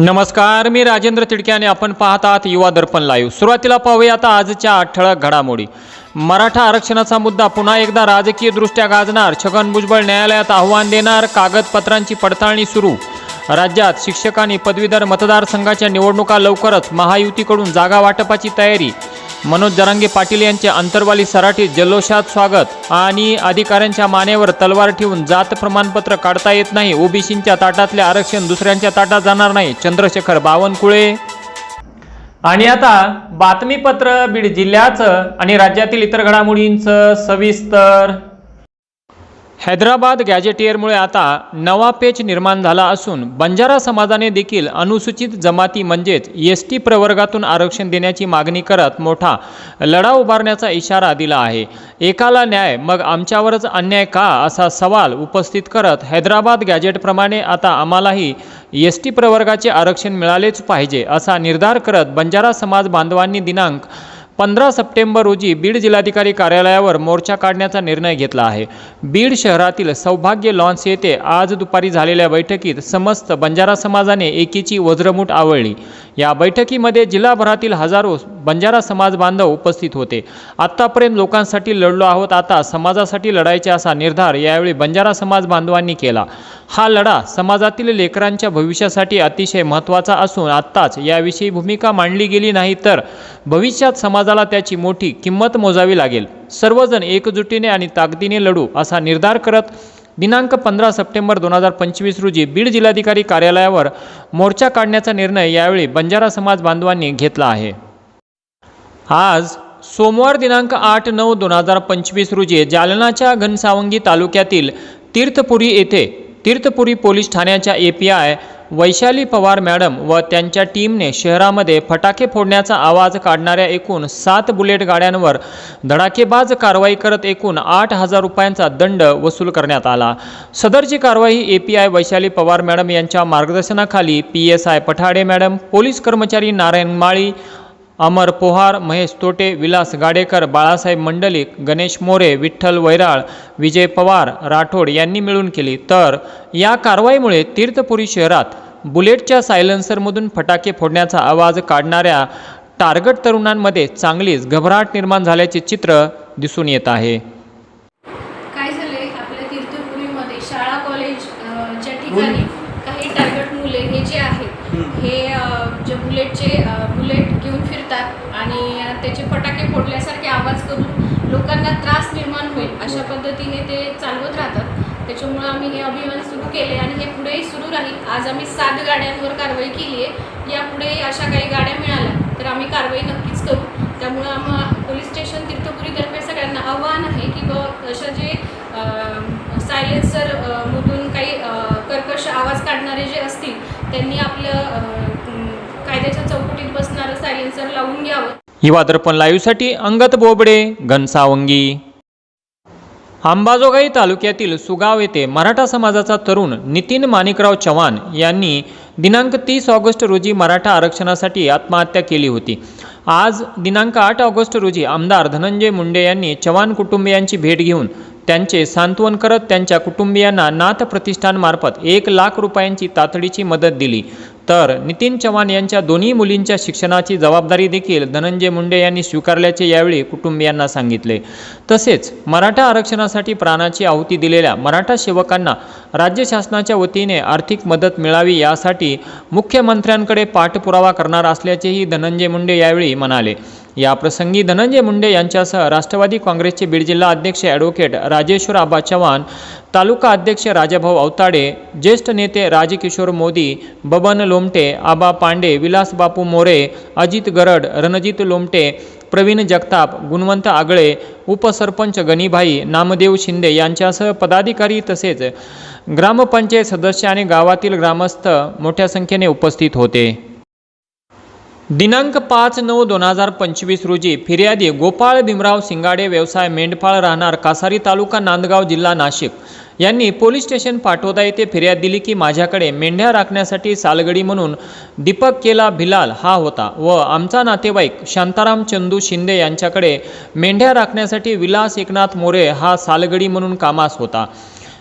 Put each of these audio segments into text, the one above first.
नमस्कार मी राजेंद्र तिडके आणि आपण पाहत आहात युवा दर्पण लाईव्ह सुरुवातीला पाहूया आता आजच्या ठळक घडामोडी. मराठा आरक्षणाचा मुद्दा पुन्हा एकदा राजकीयदृष्ट्या गाजणार. छगन भुजबळ न्यायालयात आव्हान देणार कागदपत्रांची पडताळणी सुरू. राज्यात शिक्षकांनी पदवीधर मतदारसंघाच्या निवडणुका लवकरच महायुतीकडून जागा वाटपाची तयारी. मनोज जरांगे पाटील यांचे अंतर्वाली सराठी जल्लोषात स्वागत. आणि अधिकाऱ्यांच्या मानेवर तलवार ठेवून जात प्रमाणपत्र काढता येत नाही. ओबीसींच्या ताटातले आरक्षण दुसऱ्यांच्या ताटात जाणार नाही. चंद्रशेखर बावनकुळे. आणि आता बातमीपत्र बीड जिल्ह्याचं आणि राज्यातील इतर घडामोडींचं सविस्तर हैदराबाद गॅजेटियरमुळे आता नवा पेच निर्माण झाला असून बंजारा समाजाने देखील अनुसूचित जमाती म्हणजेच एस टी प्रवर्गातून आरक्षण देण्याची मागणी करत मोठा लढा उभारण्याचा इशारा दिला आहे. एकाला न्याय मग आमच्यावरच अन्याय का असा सवाल उपस्थित करत हैदराबाद गॅजेटप्रमाणे आता आम्हालाही एस टी प्रवर्गाचे आरक्षण मिळालेच पाहिजे असा निर्धार करत बंजारा समाज बांधवांनी दिनांक पंधरा सप्टेंबर रोजी बीड जिल्हाधिकारी कार्यालयावर मोर्चा काढण्याचा निर्णय घेतला आहे. बीड शहरातील सौभाग्य लॉन्स येथे आज दुपारी झालेल्या बैठकीत समस्त बंजारा समाजाने एकीची वज्रमूठ आवळली. या बैठकीमध्ये जिल्हाभरातील हजारो बंजारा समाज बांधव उपस्थित होते. आत्तापर्यंत लोकांसाठी लढलो आहोत आता समाजासाठी लढायचे असा निर्धार यावेळी बंजारा समाज बांधवांनी केला. हा लढा समाजातील लेकरांच्या भविष्यासाठी अतिशय महत्त्वाचा असून आत्ताच याविषयी भूमिका मांडली गेली नाही तर भविष्यात समाज समाजाला त्याची मोठी किंमत मोजावी लागेल. सर्वजण एकजुटीने आणि ताकदीने लढू असा निर्धार करत दिनांक पंधरा सप्टेंबर दोन हजार पंचवीस रोजी बीड जिल्हाधिकारी कार्यालयावर मोर्चा काढण्याचा निर्णय यावेळी बंजारा समाज बांधवांनी घेतला आहे. आज सोमवार दिनांक आठ नऊ दोन हजार पंचवीस रोजी जालनाच्या घनसावंगी तालुक्यातील तीर्थपुरी येथे तीर्थपुरी पोलीस ठाण्याच्या A P I Vaishali Pawar madam व त्यांच्या टीमने शहरामध्ये फटाके फोडण्याचा आवाज काढणाऱ्या एकूण सात बुलेट गाड्यांवर धडाकेबाज कारवाई करत एकूण आठ हजार रुपयांचा दंड वसूल करण्यात आला. सदरची कारवाई A P I Vaishali Pawar madam यांच्या मार्गदर्शनाखाली P S I Pathade madam police कर्मचारी नारायण माळी अमर पोहार महेश तोटे विलास गाडेकर बाळासाहेब मंडलिक गणेश मोरे विठ्ठल वैराळ विजय पवार राठोड यांनी मिळून केली. तर या कारवाईमुळे तीर्थपुरी शहरात बुलेटच्या सायलेन्सरमधून फटाके फोडण्याचा आवाज काढणाऱ्या टार्गट तरुणांमध्ये चांगलीच घबराट निर्माण झाल्याचे चित्र दिसून येत आहे काय झालंय आपल्या तीर्थपुरीमध्ये शाळा कॉलेज अ, च्या ठिकाणी काही टार्गेट मुले हे जे आहेत हे अ, जे बुलेटचे अ, बुलेट घेऊन फिरतात आणि त्याचे फटाके फोडल्यासारखे आवाज करून लोकांना त्रास निर्माण होईल अशा पद्धतीने ते चालवत राहतात. त्याच्यामुळं आम्ही हे अभियान सुरू केले आणि हे पुढेही सुरू राहील. आज आम्ही सात गाड्यांवर कारवाई केली आहे. यापुढेही अशा काही गाड्या मिळाल्या तर आम्ही कारवाई नक्कीच करू. त्यामुळं आम्हा पोलीस स्टेशन तीर्थपुरीतर्फे सगळ्यांना आव्हान आहे की ब अशा जे सायलेन्सरमधून काही कर्कश आवाज काढणारे जे असतील त्यांनी आपलं कायद्याच्या चौकटीत बसणारं सायलेन्सर लावून घ्यावं. युवा दर्पण लाईव्हसाठी अंगत बोबडे घनसावंगी. अंबाजोगाई तालुक्यातील सुगाव येथे मराठा समाजाचा तरुण नितीन माणिकराव चव्हाण यांनी दिनांक तीस ऑगस्ट रोजी मराठा आरक्षणासाठी आत्महत्या केली होती. आज दिनांक आठ ऑगस्ट रोजी आमदार धनंजय मुंडे यांनी चव्हाण कुटुंबियांची भेट घेऊन त्यांचे सांत्वन करत त्यांच्या कुटुंबियांना नाथ प्रतिष्ठानमार्फत एक लाख रुपयांची तातडीची मदत दिली. तर नितीन चव्हाण यांच्या दोन्ही मुलींच्या शिक्षणाची जबाबदारी देखील धनंजय मुंडे यांनी स्वीकारल्याचे यावेळी कुटुंबियांना सांगितले. तसेच मराठा आरक्षणासाठी प्राणाची आहुती दिलेल्या मराठा सेवकांना राज्य शासनाच्या वतीने आर्थिक मदत मिळावी यासाठी मुख्यमंत्र्यांकडे पाठपुरावा करणार असल्याचेही धनंजय मुंडे यावेळी म्हणाले. याप्रसंगी धनंजय मुंडे यांच्यासह राष्ट्रवादी काँग्रेसचे बीड जिल्हा अध्यक्ष ॲडव्होकेट राजेश्वर आबा चव्हाण तालुका अध्यक्ष राजाभाऊ अवताडे ज्येष्ठ नेते राजकिशोर मोदी बबन लोमटे आबा पांडे विलास बापू मोरे अजित गरड रणजित लोमटे प्रवीण जगताप गुणवंत आगळे उपसरपंच गणीभाई नामदेव शिंदे यांच्यासह पदाधिकारी तसेच ग्रामपंचायत सदस्य आणि गावातील ग्रामस्थ मोठ्या संख्येने उपस्थित होते. दिनांक पाच नऊ दोन हजार पंचवीस रोजी फिर्यादी गोपाळ भीमराव सिंगाडे व्यवसाय मेंढपाळ राहणार कासारी तालुका नांदगाव जिल्हा नाशिक. यांनी पोलीस स्टेशन पाठवता येथे फिर्याद दिली की माझ्याकडे मेंढ्या राखण्यासाठी सालगडी म्हणून दीपक केला भिलाल हा होता व आमचा नातेवाईक शांताराम चंदू शिंदे यांच्याकडे मेंढ्या राखण्यासाठी विलास एकनाथ मोरे हा सालगडी म्हणून कामास होता.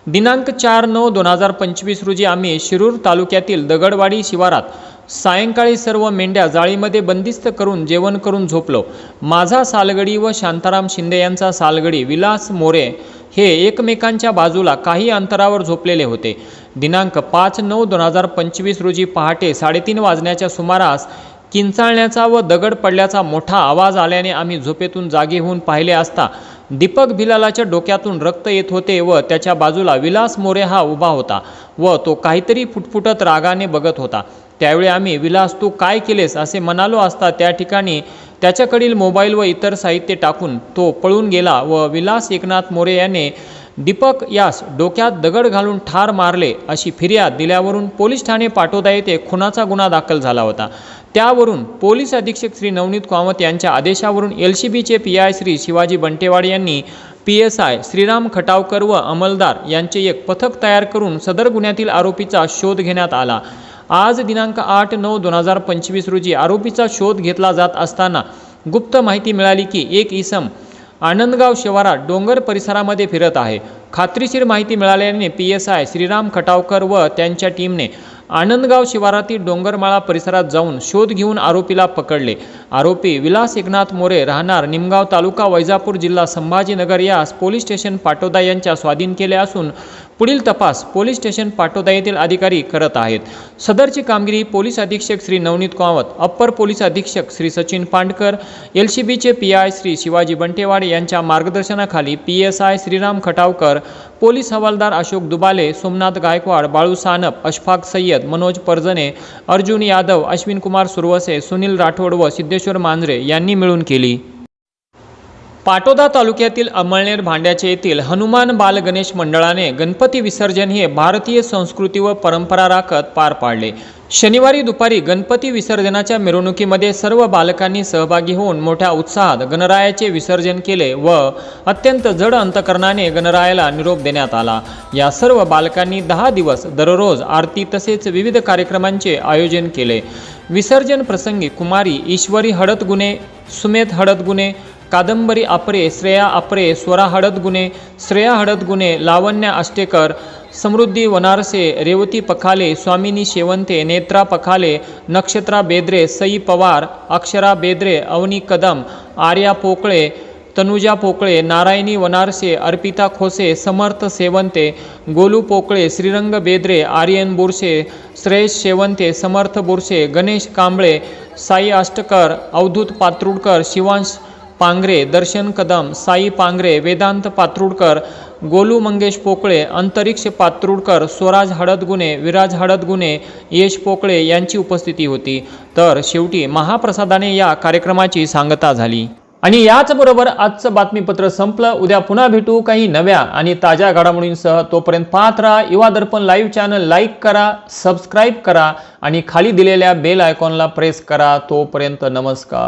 दिनांक चार नऊ दोन हजार पंचवीस रोजी आम्ही शिरूर तालुक्यातील दगडवाडी शिवारात सायंकाळी सर्व मेंढ्या जाळीमध्ये बंदिस्त करून जेवण करून झोपलो. माझा सालगडी व शांताराम शिंदे यांचा सालगडी विलास मोरे हे एकमेकांच्या बाजूला काही अंतरावर झोपलेले होते. दिनांक पाच नऊ दोन हजार पंचवीस रोजी पहाटे साडेतीन वाजण्याच्या सुमारास किंचाळण्याचा व दगड पडल्याचा मोठा आवाज आल्याने आम्ही झोपेतून जागे होऊन पाहिले असता दीपक भिलालाच्या डोक्यातून रक्त येत होते व त्याच्या बाजूला विलास मोरे हा उभा होता व तो काहीतरी फुटफुटत रागाने बघत होता. त्यावेळी आम्ही विलास तू काय केलेस? असे म्हणालो असता त्या ठिकाणी त्याच्याकडील मोबाईल व इतर साहित्य टाकून तो पळून गेला व विलास एकनाथ मोरे याने दीपक यास डोक्यात दगड घालून ठार मारले अशी फिर्याद दिल्यावरून पोलीस ठाणे पाटोदा येथे खुनाचा गुन्हा दाखल झाला होता. त्यावरून पोलीस अधीक्षक श्री नवनीत कामत यांच्या आदेशावरून एल सी बीचे पी आय श्री शिवाजी बंटेवाड यांनी P S I Shriram Khatavkar व अंमलदार यांचे एक पथक तयार करून सदर गुन्ह्यातील आरोपीचा शोध घेण्यात आला. आज दिनांक आठ नऊ दोन हजार पंचवीस रोजी आरोपीचा शोध घेतला जात असताना गुप्त माहिती मिळाली की एक इसम आनंदगाव शिवारात डोंगर परिसरामध्ये फिरत आहे. खात्रीशीर माहिती मिळाल्याने P S I Shriram Khatavkar व त्यांच्या टीमने आनंदगाव शिवारातील डोंगरमाळा परिसरात जाऊन शोध घेऊन आरोपीला पकडले. आरोपी विलास एकनाथ मोरे राहणार निमगाव तालुका वैजापूर जिल्हा संभाजीनगर यास पोलीस स्टेशन पाटोदा यांच्या स्वाधीन केले असून पुढील तपास पोलीस स्टेशन पाटोदा येथील अधिकारी करत आहेत. सदरची कामगिरी पोलीस अधीक्षक श्री नवनीत कावत अप्पर पोलीस अधीक्षक श्री सचिन पांडकर एल सी बीचे पी आय श्री शिवाजी बंटेवाड यांच्या मार्गदर्शनाखाली P S I Shriram Khatavkar police हवालदार अशोक दुबाले सोमनाथ गायकवाड बाळू सानप अशफाक सय्यद मनोज परजने अर्जुन यादव अश्विन कुमार सुरवसे सुनील राठोड व सिद्धेश्वर मांजरे यांनी मिळून केली. पाटोदा तालुक्यातील अमळनेर भांड्याचे येथील हनुमान बाल गणेश मंडळाने गणपती विसर्जन हे भारतीय संस्कृती व परंपरा राखत पार पाडले. शनिवारी दुपारी गणपती विसर्जनाच्या मिरवणुकीमध्ये सर्व बालकांनी सहभागी होऊन मोठ्या उत्साहात गणरायाचे विसर्जन केले व अत्यंत जड अंतकरणाने गणरायाला निरोप देण्यात आला. या सर्व बालकांनी दहा दिवस दररोज आरती तसेच विविध कार्यक्रमांचे आयोजन केले. विसर्जन प्रसंगी कुमारी ईश्वरी हडतगुणे सुमेध हडतगुणे कादंबरी आपरे श्रेया आपरे स्वरा हडदगुणे श्रेया हडदगुणे लावण्या आष्टेकर समृद्धी वनारसे रेवती पखाले स्वामिनी शेवंते नेत्रा पखाले नक्षत्रा बेद्रे सई पवार अक्षरा बेद्रे अवनी कदम आर्या पोकळे तनुजा पोकळे नारायणी वनारसे अर्पिता खोसे समर्थ सेवंते गोलू पोकळे श्रीरंग बेद्रे आर्यन बोरसे श्रेयस शेवंते समर्थ बोरसे गणेश कांबळे साई आष्टकर अवधूत पात्रुडकर शिवांश पांगरे दर्शन कदम साई पांगरे वेदांत पात्रुडकर गोलू मंगेश पोकळे अंतरिक्ष पात्रुडकर स्वराज हडदगुणे विराज हडदगुणे यश पोकळे यांची उपस्थिती होती. तर शेवटी महाप्रसादाने या कार्यक्रमाची सांगता झाली. आणि याचबरोबर आजचं बातमीपत्र संपलं. उद्या पुन्हा भेटू काही नव्या आणि ताज्या घडामोडींसह. तोपर्यंत पाहत राहा Yuva Darpan live channel. Like करा सबस्क्राईब करा आणि खाली दिलेल्या बेल आयकॉनला प्रेस करा. तोपर्यंत नमस्कार.